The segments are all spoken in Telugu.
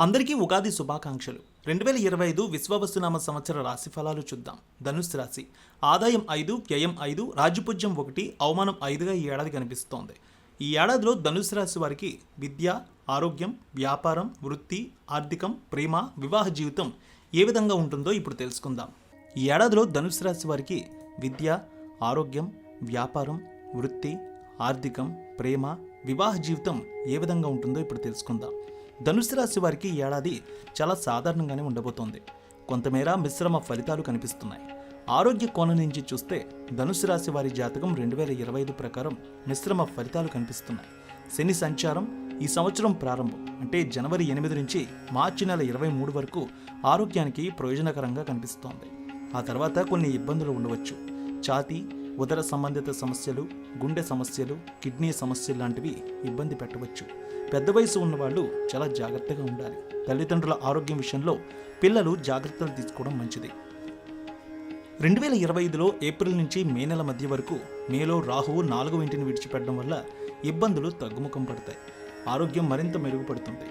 అందరికీ ఉగాది శుభాకాంక్షలు. రెండు వేల ఇరవై ఐదు విశ్వవస్తునామ సంవత్సర రాశి ఫలాలు చూద్దాం. ధనుస్సు రాశి. ఆదాయం ఐదు వ్యయం ఐదు రాజ్యపూజ్యం ఒకటి అవమానం ఐదుగా ఈ ఏడాది కనిపిస్తోంది. ఈ ఏడాదిలో ధనుస్సు రాశి వారికి విద్య ఆరోగ్యం వ్యాపారం వృత్తి ఆర్థికం ప్రేమ వివాహ జీవితం ఏ విధంగా ఉంటుందో ఇప్పుడు తెలుసుకుందాం. ఈ ఏడాదిలో ధనుస్సు రాశి వారికి విద్య ఆరోగ్యం వ్యాపారం వృత్తి ఆర్థికం ప్రేమ వివాహ జీవితం ఏ విధంగా ఉంటుందో ఇప్పుడు తెలుసుకుందాం. ధనుసు రాశి వారికి ఏడాది చాలా సాధారణంగానే ఉండబోతోంది. కొంతమేర మిశ్రమ ఫలితాలు కనిపిస్తున్నాయి. ఆరోగ్య కోణం నుంచి చూస్తే ధనుసు రాశి వారి జాతకం రెండు వేల ఇరవై ఐదు ప్రకారం మిశ్రమ ఫలితాలు కనిపిస్తున్నాయి. శని సంచారం ఈ సంవత్సరం ప్రారంభం అంటే జనవరి ఎనిమిది నుంచి మార్చి నెల ఇరవై మూడు వరకు ఆరోగ్యానికి ప్రయోజనకరంగా కనిపిస్తోంది. ఆ తర్వాత కొన్ని ఇబ్బందులు ఉండవచ్చు. ఛాతీ ఉదర సంబంధిత సమస్యలు గుండె సమస్యలు కిడ్నీ సమస్యలు లాంటివి ఇబ్బంది పెట్టవచ్చు. పెద్ద వయసు ఉన్నవాళ్ళు చాలా జాగ్రత్తగా ఉండాలి. తల్లిదండ్రుల ఆరోగ్యం విషయంలో పిల్లలు జాగ్రత్తలు తీసుకోవడం మంచిది. రెండు వేల ఇరవై ఐదులో ఏప్రిల్ నుంచి మే నెల మధ్య వరకు మేలో రాహువు నాలుగవ ఇంటిని విడిచిపెట్టడం వల్ల ఇబ్బందులు తగ్గుముఖం పడతాయి. ఆరోగ్యం మరింత మెరుగుపడుతుంది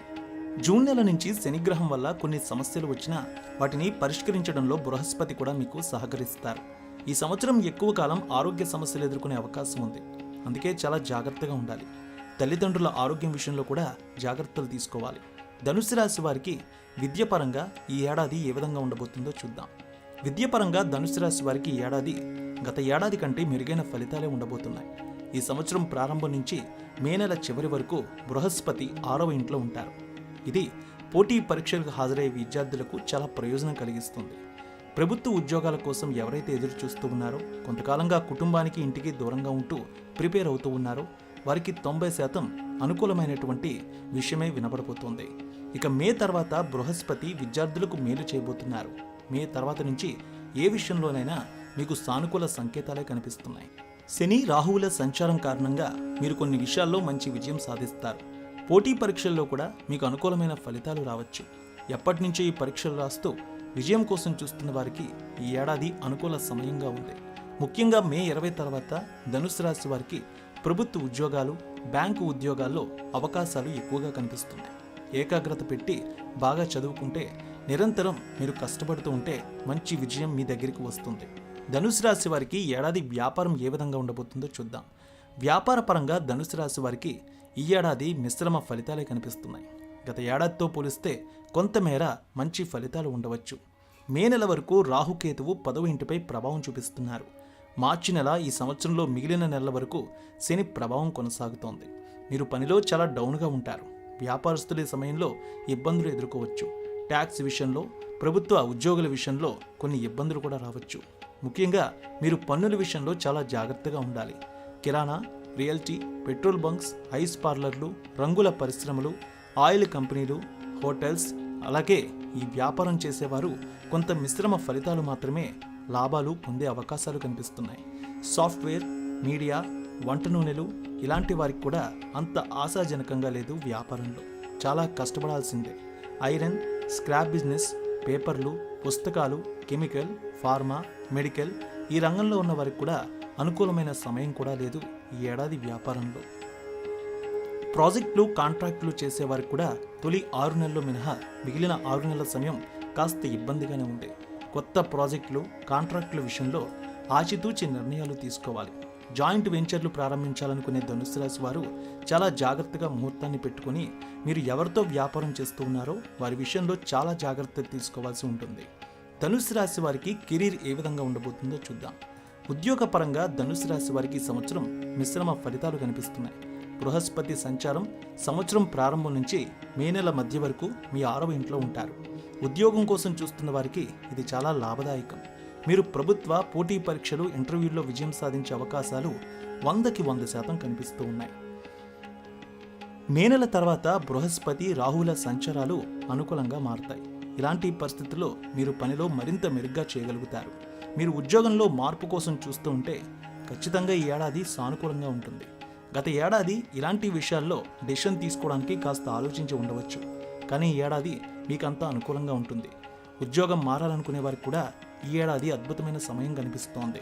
జూన్ నెల నుంచి శనిగ్రహం వల్ల కొన్ని సమస్యలు వచ్చినా వాటిని పరిష్కరించడంలో బృహస్పతి కూడా మీకు సహకరిస్తారు. ఈ సంవత్సరం ఎక్కువ కాలం ఆరోగ్య సమస్యలు ఎదుర్కొనే అవకాశం ఉంది. అందుకే చాలా జాగ్రత్తగా ఉండాలి. తల్లిదండ్రుల ఆరోగ్యం విషయంలో కూడా జాగ్రత్తలు తీసుకోవాలి. ధనుసు రాశి వారికి విద్యపరంగా ఈ ఏడాది ఏ విధంగా ఉండబోతుందో చూద్దాం. విద్యపరంగా ధనుసు రాశి వారికి ఈ ఏడాది గత ఏడాది కంటే మెరుగైన ఫలితాలే ఉండబోతున్నాయి. ఈ సంవత్సరం ప్రారంభం నుంచి మే నెల చివరి వరకు బృహస్పతి ఆరవ ఇంట్లో ఉంటారు. ఇది పోటీ పరీక్షలకు హాజరయ్యే విద్యార్థులకు చాలా ప్రయోజనం కలిగిస్తుంది. ప్రభుత్వ ఉద్యోగాల కోసం ఎవరైతే ఎదురు చూస్తూ ఉన్నారో కొంతకాలంగా కుటుంబానికి ఇంటికి దూరంగా ఉంటూ ప్రిపేర్ అవుతూ ఉన్నారో వారికి తొంభై శాతం అనుకూలమైనటువంటి విషయమే వినపడబోతోంది ఇక మే తర్వాత బృహస్పతి విద్యార్థులకు మేలు చేయబోతున్నారు. మే తర్వాత నుంచి ఏ విషయంలోనైనా మీకు సానుకూల సంకేతాలే కనిపిస్తున్నాయి. శని రాహువుల సంచారం కారణంగా మీరు కొన్ని విషయాల్లో మంచి విజయం సాధిస్తారు. పోటీ పరీక్షల్లో కూడా మీకు అనుకూలమైన ఫలితాలు రావచ్చు. ఎప్పటి నుంచో ఈ పరీక్షలు రాస్తూ విజయం కోసం చూస్తున్న వారికి ఈ ఏడాది అనుకూల సమయంగా ఉంది. ముఖ్యంగా మే ఇరవై తర్వాత ధనుసు రాశి వారికి ప్రభుత్వ ఉద్యోగాలు బ్యాంకు ఉద్యోగాల్లో అవకాశాలు ఎక్కువగా కనిపిస్తున్నాయి. ఏకాగ్రత పెట్టి బాగా చదువుకుంటే నిరంతరం మీరు కష్టపడుతూ ఉంటే మంచి విజయం మీ దగ్గరికి వస్తుంది. ధనుసు రాశి వారికి ఏడాది వ్యాపారం ఏ విధంగా ఉండబోతుందో చూద్దాం. వ్యాపార పరంగా ధనుసు రాశి వారికి ఈ ఏడాది మిశ్రమ ఫలితాలే కనిపిస్తున్నాయి. గత ఏడాదితో పోలిస్తే కొంతమేర మంచి ఫలితాలు ఉండవచ్చు. మే నెల వరకు రాహుకేతువు పదవ ఇంటిపై ప్రభావం చూపిస్తున్నారు. మార్చి నెల ఈ సంవత్సరంలో మిగిలిన నెలల వరకు శని ప్రభావం కొనసాగుతోంది. మీరు పనిలో చాలా డౌన్గా ఉంటారు. వ్యాపారస్తుల సమయంలో ఇబ్బందులు ఎదుర్కోవచ్చు. ట్యాక్స్ విషయంలో ప్రభుత్వ ఉద్యోగుల విషయంలో కొన్ని ఇబ్బందులు కూడా రావచ్చు. ముఖ్యంగా మీరు పన్నుల విషయంలో చాలా జాగ్రత్తగా ఉండాలి. కిరాణా రియల్టీ పెట్రోల్ బంక్స్ ఐస్ పార్లర్లు రంగుల పరిశ్రమలు ఆయిల్ కంపెనీలు హోటల్స్ అలాగే ఈ వ్యాపారం చేసేవారు కొంత మిశ్రమ ఫలితాలు మాత్రమే లాభాలు పొందే అవకాశాలు కనిపిస్తున్నాయి. సాఫ్ట్వేర్ మీడియా వంట నూనెలు ఇలాంటి వారికి కూడా అంత ఆశాజనకంగా లేదు వ్యాపారంలో. చాలా కష్టపడాల్సిందే. ఐరన్ స్క్రాప్ బిజినెస్ పేపర్లు పుస్తకాలు కెమికల్ ఫార్మా మెడికల్ ఈ రంగంలో ఉన్న వారికి కూడా అనుకూలమైన సమయం కూడా లేదు ఈ ఏడాది వ్యాపారంలో. ప్రాజెక్టులు కాంట్రాక్టులు చేసేవారికి కూడా తొలి ఆరు నెలలు మినహా మిగిలిన ఆరు నెలల సమయం కాస్త ఇబ్బందిగానే ఉంది. కొత్త ప్రాజెక్టులు కాంట్రాక్టుల విషయంలో ఆచితూచి నిర్ణయాలు తీసుకోవాలి. జాయింట్ వెంచర్లు ప్రారంభించాలనుకునే ధనుసు రాశి వారు చాలా జాగ్రత్తగా ముహూర్తాన్ని పెట్టుకొని మీరు ఎవరితో వ్యాపారం చేస్తూ ఉన్నారో వారి విషయంలో చాలా జాగ్రత్తలు తీసుకోవాల్సి ఉంటుంది. ధనుసు రాశి వారికి కెరీర్ ఏ విధంగా ఉండబోతుందో చూద్దాం. ఉద్యోగపరంగా ధనుసు రాశి వారికి ఈ సంవత్సరం మిశ్రమ ఫలితాలు కనిపిస్తున్నాయి. బృహస్పతి సంచారం సంవత్సరం ప్రారంభం నుంచి మే నెల మధ్య వరకు మీ ఆరవ ఇంట్లో ఉంటారు. ఉద్యోగం కోసం చూస్తున్న వారికి ఇది చాలా లాభదాయకం. మీరు ప్రభుత్వ పోటీ పరీక్షలు ఇంటర్వ్యూల్లో విజయం సాధించే అవకాశాలు వందకి వంద శాతం కనిపిస్తూ ఉన్నాయి. మే నెల తర్వాత బృహస్పతి రాహుల సంచారాలు అనుకూలంగా మారతాయి. ఇలాంటి పరిస్థితుల్లో మీరు పనిలో మరింత మెరుగ్గా చేయగలుగుతారు. మీరు ఉద్యోగంలో మార్పు కోసం చూస్తూ ఉంటే ఖచ్చితంగా ఈ ఏడాది సానుకూలంగా ఉంటుంది. గత ఏడాది ఇలాంటి విషయాల్లో డెసిషన్ తీసుకోవడానికి కాస్త ఆలోచించి ఉండవచ్చు. కానీ ఈ ఏడాది మీకంతా అనుకూలంగా ఉంటుంది. ఉద్యోగం మారాలనుకునే వారికి కూడా ఈ ఏడాది అద్భుతమైన సమయం కనిపిస్తోంది.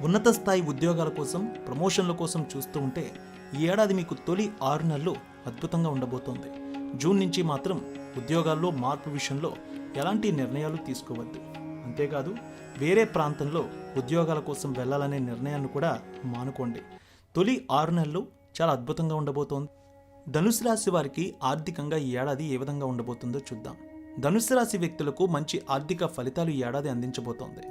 ఉన్నత స్థాయి ఉద్యోగాల కోసం ప్రమోషన్ల కోసం చూస్తూ ఉంటే ఈ ఏడాది మీకు తొలి ఆరు నెలలు అద్భుతంగా ఉండబోతోంది. జూన్ నుంచి మాత్రం ఉద్యోగాల్లో మార్పు విషయంలో ఎలాంటి నిర్ణయాలు తీసుకోవద్దు. అంతేకాదు వేరే ప్రాంతంలో ఉద్యోగాల కోసం వెళ్ళాలనే నిర్ణయాన్ని కూడా మానుకోండి. తొలి ఆరు నెలలు చాలా అద్భుతంగా ఉండబోతోంది. ధనుసు రాశి వారికి ఆర్థికంగా ఈ ఏడాది ఏ విధంగా ఉండబోతుందో చూద్దాం. ధనుసు రాశి వ్యక్తులకు మంచి ఆర్థిక ఫలితాలు ఈ ఏడాది అందించబోతోంది.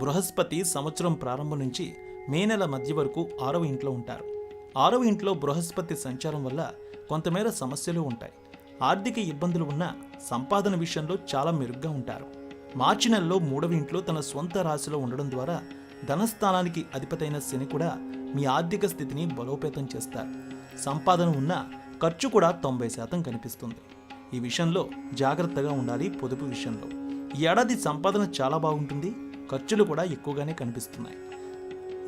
బృహస్పతి సంవత్సరం ప్రారంభం నుంచి మే నెల మధ్య వరకు ఆరవ ఇంట్లో ఉంటారు. ఆరవ ఇంట్లో బృహస్పతి సంచారం వల్ల కొంతమేర సమస్యలు ఉంటాయి. ఆర్థిక ఇబ్బందులు ఉన్నా సంపాదన విషయంలో చాలా మెరుగ్గా ఉంటారు. మార్చి నెలలో మూడవ ఇంట్లో తన సొంత రాశిలో ఉండడం ద్వారా ధనస్థానానికి అధిపతైన శని కూడా మీ ఆర్థిక స్థితిని బలోపేతం చేస్తారు. సంపాదన ఉన్నా ఖర్చు కూడా తొంభై శాతం కనిపిస్తుంది. ఈ విషయంలో జాగ్రత్తగా ఉండాలి పొదుపు విషయంలో. ఈ ఏడాది సంపాదన చాలా బాగుంటుంది. ఖర్చులు కూడా ఎక్కువగానే కనిపిస్తున్నాయి.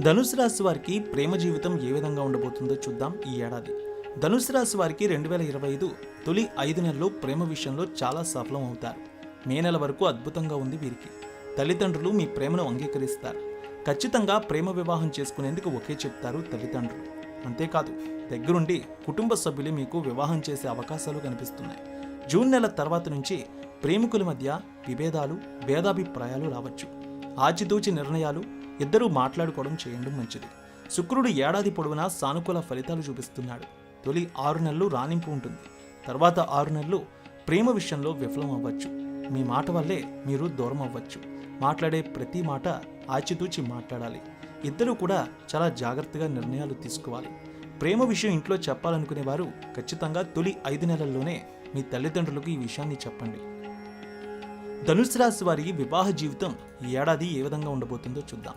ధనుసు రాశి వారికి ప్రేమ జీవితం ఏ విధంగా ఉండబోతుందో చూద్దాం ఈ ఏడాది. ధనుసు రాశి వారికి రెండు వేల ఇరవై ఐదు తొలి ఐదు నెలలు ప్రేమ విషయంలో చాలా సఫలం అవుతారు. మే నెల వరకు అద్భుతంగా ఉంది వీరికి. తల్లిదండ్రులు మీ ప్రేమను అంగీకరిస్తారు. ఖచ్చితంగా ప్రేమ వివాహం చేసుకునేందుకు ఒకే చెప్తారు తల్లిదండ్రులు. అంతేకాదు దగ్గరుండి కుటుంబ సభ్యులు మీకు వివాహం చేసే అవకాశాలు కనిపిస్తున్నాయి. జూన్ నెల తర్వాత నుంచి ప్రేమికుల మధ్య విభేదాలు భేదాభిప్రాయాలు రావచ్చు. ఆచితూచి నిర్ణయాలు ఇద్దరూ మాట్లాడుకోవడం చేయడం మంచిది. శుక్రుడు ఏడాది పొడవునా సానుకూల ఫలితాలు చూపిస్తున్నాడు. తొలి ఆరు నెలలు రాణింపు ఉంటుంది. తర్వాత ఆరు నెలలు ప్రేమ విషయంలో విఫలం అవ్వచ్చు మీ మాట వల్లే మీరు దూరం అవ్వచ్చు మాట్లాడే ప్రతి మాట ఆచితూచి మాట్లాడాలి. ఇద్దరూ కూడా చాలా జాగ్రత్తగా నిర్ణయాలు తీసుకోవాలి. ప్రేమ విషయం ఇంట్లో చెప్పాలనుకునే వారు ఖచ్చితంగా తొలి ఐదు నెలల్లోనే మీ తల్లిదండ్రులకు ఈ విషయాన్ని చెప్పండి. ధనుసు రాశి వారి వివాహ జీవితం ఈ ఏడాది ఏ విధంగా ఉండబోతుందో చూద్దాం.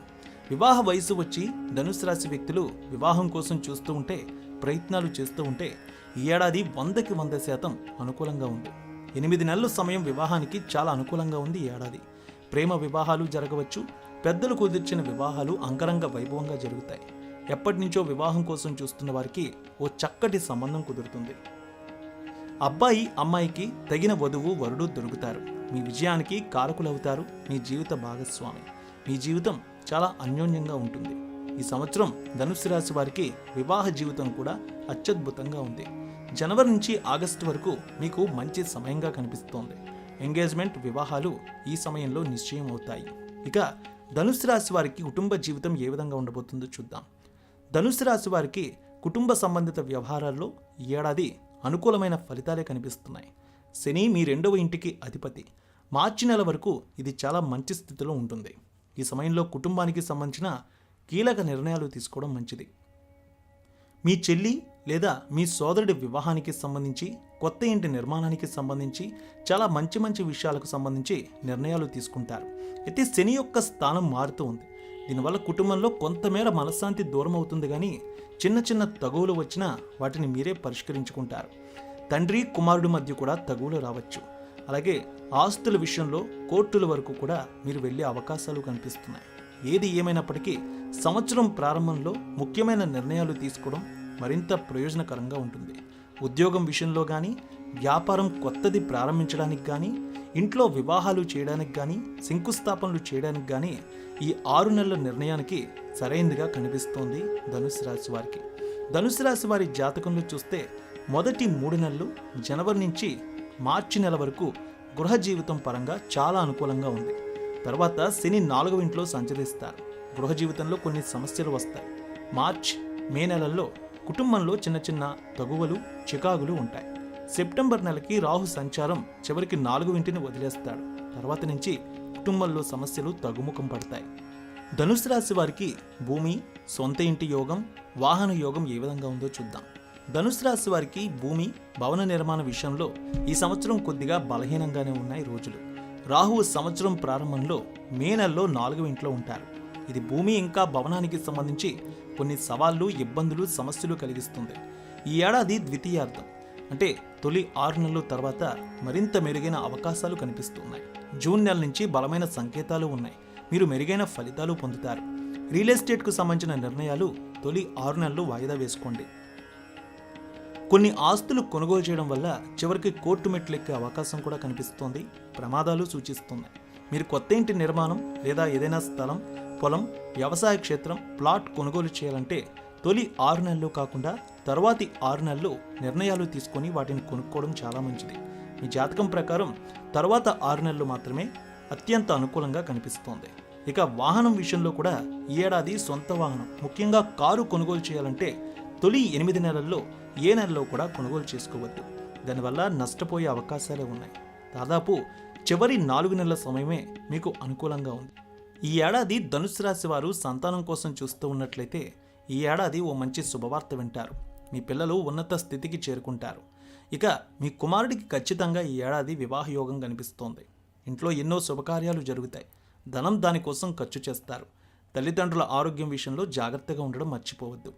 వివాహ వయసు వచ్చి ధనుసు రాశి వ్యక్తులు వివాహం కోసం చూస్తూ ఉంటే ప్రయత్నాలు చేస్తూ ఉంటే ఈ ఏడాది వందకి వంద శాతం అనుకూలంగా ఉంది. ఎనిమిది నెలల సమయం వివాహానికి చాలా అనుకూలంగా ఉంది ఈ ఏడాది. ప్రేమ వివాహాలు జరగవచ్చు పెద్దలు కుదిర్చిన వివాహాలు అంగరంగ వైభవంగా జరుగుతాయి. ఎప్పటి నుంచో వివాహం కోసం చూస్తున్న వారికి ఓ చక్కటి సంబంధం కుదురుతుంది. అబ్బాయి అమ్మాయికి తగిన వధువు వరుడు దొరుకుతారు. మీ విజయానికి కారకులవుతారు. మీ జీవిత భాగస్వామి. మీ జీవితం చాలా అన్యోన్యంగా ఉంటుంది. ఈ సంవత్సరం ధనుసు రాశి వారికి వివాహ జీవితం కూడా అత్యద్భుతంగా ఉంది. జనవరి నుంచి ఆగస్టు వరకు మీకు మంచి సమయంగా కనిపిస్తోంది. ఎంగేజ్మెంట్ వివాహాలు ఈ సమయంలో నిశ్చయం అవుతాయి ఇక ధనుసు రాశి వారికి కుటుంబ జీవితం ఏ విధంగా ఉండబోతుందో చూద్దాం. ధనుసు రాశి వారికి కుటుంబ సంబంధిత వ్యవహారాల్లో ఈ ఏడాది అనుకూలమైన ఫలితాలే కనిపిస్తున్నాయి. శని మీ రెండవ ఇంటికి అధిపతి. మార్చి నెల వరకు ఇది చాలా మంచి స్థితిలో ఉంటుంది. ఈ సమయంలో కుటుంబానికి సంబంధించిన కీలక నిర్ణయాలు తీసుకోవడం మంచిది. మీ చెల్లి లేదా మీ సోదరుడి వివాహానికి సంబంధించి కొత్త ఇంటి నిర్మాణానికి సంబంధించి చాలా మంచి మంచి విషయాలకు సంబంధించి నిర్ణయాలు తీసుకుంటారు. అయితే శని యొక్క స్థానం మారుతూ ఉంది. దీనివల్ల కుటుంబంలో కొంతమేర మనశ్శాంతి దూరం అవుతుంది కానీ చిన్న చిన్న తగువులు వచ్చినా వాటిని మీరే పరిష్కరించుకుంటారు. తండ్రి కుమారుడి మధ్య కూడా తగువులు రావచ్చు. అలాగే ఆస్తుల విషయంలో కోర్టుల వరకు కూడా మీరు వెళ్ళే అవకాశాలు కనిపిస్తున్నాయి. ఏది ఏమైనప్పటికీ సంవత్సరం ప్రారంభంలో ముఖ్యమైన నిర్ణయాలు తీసుకోవడం మరింత ప్రయోజనకరంగా ఉంటుంది. ఉద్యోగం విషయంలో కానీ వ్యాపారం కొత్తది ప్రారంభించడానికి కానీ ఇంట్లో వివాహాలు చేయడానికి కానీ శంకుస్థాపనలు చేయడానికి కానీ ఈ ఆరు నెలల నిర్ణయానికి సరైనదిగా కనిపిస్తోంది ధనుసు రాశి వారికి. ధనుసు రాశి వారి జాతకంలో చూస్తే మొదటి మూడు నెలలు జనవరి నుంచి మార్చి నెల వరకు గృహ జీవితం పరంగా చాలా అనుకూలంగా ఉంది. తర్వాత శని నాలుగవ ఇంట్లో సంచరిస్తారు. గృహ జీవితంలో కొన్ని సమస్యలు వస్తాయి. మార్చ్ మే నెలల్లో కుటుంబంలో చిన్న చిన్న తగువలు చికాగులు ఉంటాయి. సెప్టెంబర్ నెలకి రాహు సంచారం చివరికి నాలుగు ఇంటిని వదిలేస్తాడు. తర్వాత నుంచి కుటుంబంలో సమస్యలు తగ్గుముఖం పడతాయి. ధనుసు రాశి వారికి భూమి సొంత ఇంటి యోగం వాహన యోగం ఏ విధంగా ఉందో చూద్దాం. ధనుసు రాశి వారికి భూమి భవన నిర్మాణ విషయంలో ఈ సంవత్సరం కొద్దిగా బలహీనంగానే ఉన్నాయి రోజులు. రాహువు సంవత్సరం ప్రారంభంలో మే నెలలో నాలుగవ ఇంట్లో ఉంటారు. ఇది భూమి ఇంకా భవనానికి సంబంధించి కొన్ని సవాళ్ళు ఇబ్బందులు సమస్యలు కలిగిస్తుంది. ఈ ఏడాది ద్వితీయార్థం. అంటే తొలి ఆరు నెలల తర్వాత మరింత మెరుగైన అవకాశాలు కనిపిస్తున్నాయి. జూన్ నెల నుంచి బలమైన సంకేతాలు ఉన్నాయి. మీరు మెరుగైన ఫలితాలు పొందుతారు. రియల్ ఎస్టేట్కు సంబంధించిన నిర్ణయాలు తొలి ఆరు నెలలు వాయిదా వేసుకోండి. కొన్ని ఆస్తులు కొనుగోలు చేయడం వల్ల చివరికి కోర్టు మెట్లు ఎక్కే అవకాశం కూడా కనిపిస్తోంది. ప్రమాదాలు సూచిస్తున్నాయి. మీరు కొత్త ఇంటి నిర్మాణం లేదా ఏదైనా స్థలం పొలం వ్యవసాయ క్షేత్రం ప్లాట్ కొనుగోలు చేయాలంటే తొలి ఆరు నెలలు కాకుండా తర్వాతి ఆరు నెలలు నిర్ణయాలు తీసుకొని వాటిని కొనుక్కోవడం చాలా మంచిది. మీ జాతకం ప్రకారం తర్వాత ఆరు నెలలు మాత్రమే అత్యంత అనుకూలంగా కనిపిస్తోంది. ఇక వాహనం విషయంలో కూడా ఈ ఏడాది సొంత వాహనం ముఖ్యంగా కారు కొనుగోలు చేయాలంటే తొలి ఎనిమిది నెలల్లో ఏ నెలలో కూడా కొనుగోలు చేసుకోవద్దు. దానివల్ల నష్టపోయే అవకాశాలే ఉన్నాయి. దాదాపు చివరి నాలుగు నెలల సమయమే మీకు అనుకూలంగా ఉంది. ఈ ఏడాది ధనుసు రాశి వారు సంతానం కోసం చూస్తూ ఉన్నట్లయితే ఈ ఏడాది ఓ మంచి శుభవార్త వింటారు. మీ పిల్లలు ఉన్నత స్థితికి చేరుకుంటారు. ఇక మీ కుమారుడికి ఖచ్చితంగా ఈ ఏడాది వివాహ యోగం కనిపిస్తోంది. ఇంట్లో ఎన్నో శుభకార్యాలు జరుగుతాయి. ధనం దానికోసం ఖర్చు చేస్తారు. తల్లిదండ్రుల ఆరోగ్యం విషయంలో జాగ్రత్తగా ఉండడం మర్చిపోవద్దు.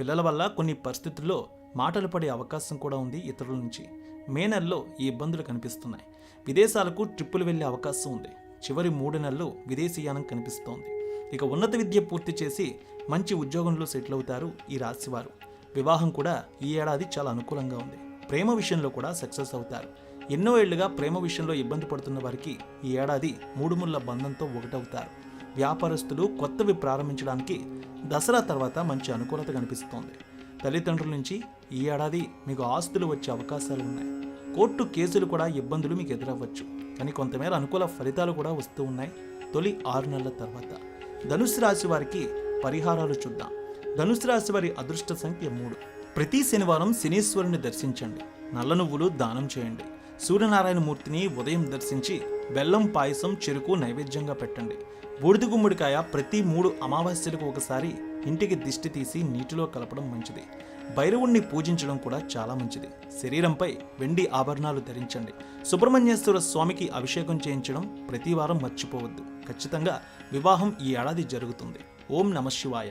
పిల్లల వల్ల కొన్ని పరిస్థితుల్లో మాటలు పడే అవకాశం కూడా ఉంది ఇతరుల నుంచి. మే నెలలో ఈ ఇబ్బందులు కనిపిస్తున్నాయి. విదేశాలకు ట్రిప్పులు వెళ్ళే అవకాశం ఉంది. చివరి మూడు నెలలు విదేశీయానం కనిపిస్తోంది. ఇక ఉన్నత విద్య పూర్తి చేసి మంచి ఉద్యోగంలో సెటిల్ అవుతారు ఈ రాశివారు. వివాహం కూడా ఈ ఏడాది చాలా అనుకూలంగా ఉంది. ప్రేమ విషయంలో కూడా సక్సెస్ అవుతారు. ఎన్నో ఏళ్ళుగా ప్రేమ విషయంలో ఇబ్బంది పడుతున్న వారికి ఈ ఏడాది మూడు ముళ్ళ బంధంతో ఒకటవుతారు. వ్యాపారస్తులు కొత్తవి ప్రారంభించడానికి దసరా తర్వాత మంచి అనుకూలత కనిపిస్తోంది. తల్లిదండ్రుల నుంచి ఈ ఏడాది మీకు ఆస్తులు వచ్చే అవకాశాలు ఉన్నాయి. కోర్టు కేసులు కూడా ఇబ్బందులు మీకు ఎదురవ్వచ్చు. కానీ కొంతమేర అనుకూల ఫలితాలు కూడా వస్తూ ఉన్నాయి. తొలి ఆరు నెలల తర్వాత ధనుసు రాశి వారికి పరిహారాలు చూద్దాం. ధనుసు రాశి వారి అదృష్ట సంఖ్య మూడు. ప్రతి శనివారం శనీశ్వరుని దర్శించండి. నల్ల నువ్వులు దానం చేయండి. సూర్యనారాయణ మూర్తిని ఉదయం దర్శించి బెల్లం పాయసం చెరుకు నైవేద్యంగా పెట్టండి. బూడిద గుమ్మడికాయ ప్రతి మూడు అమావాస్యలకు ఒకసారి ఇంటికి దిష్టి తీసి నీటిలో కలపడం మంచిది. భైరవుణ్ణి పూజించడం కూడా చాలా మంచిది. శరీరంపై వెండి ఆభరణాలు ధరించండి. సుబ్రహ్మణ్యేశ్వర స్వామికి అభిషేకం చేయించడం ప్రతివారం మర్చిపోవద్దు. ఖచ్చితంగా వివాహం ఈ ఏడాది జరుగుతుంది. ఓం నమ శివాయ.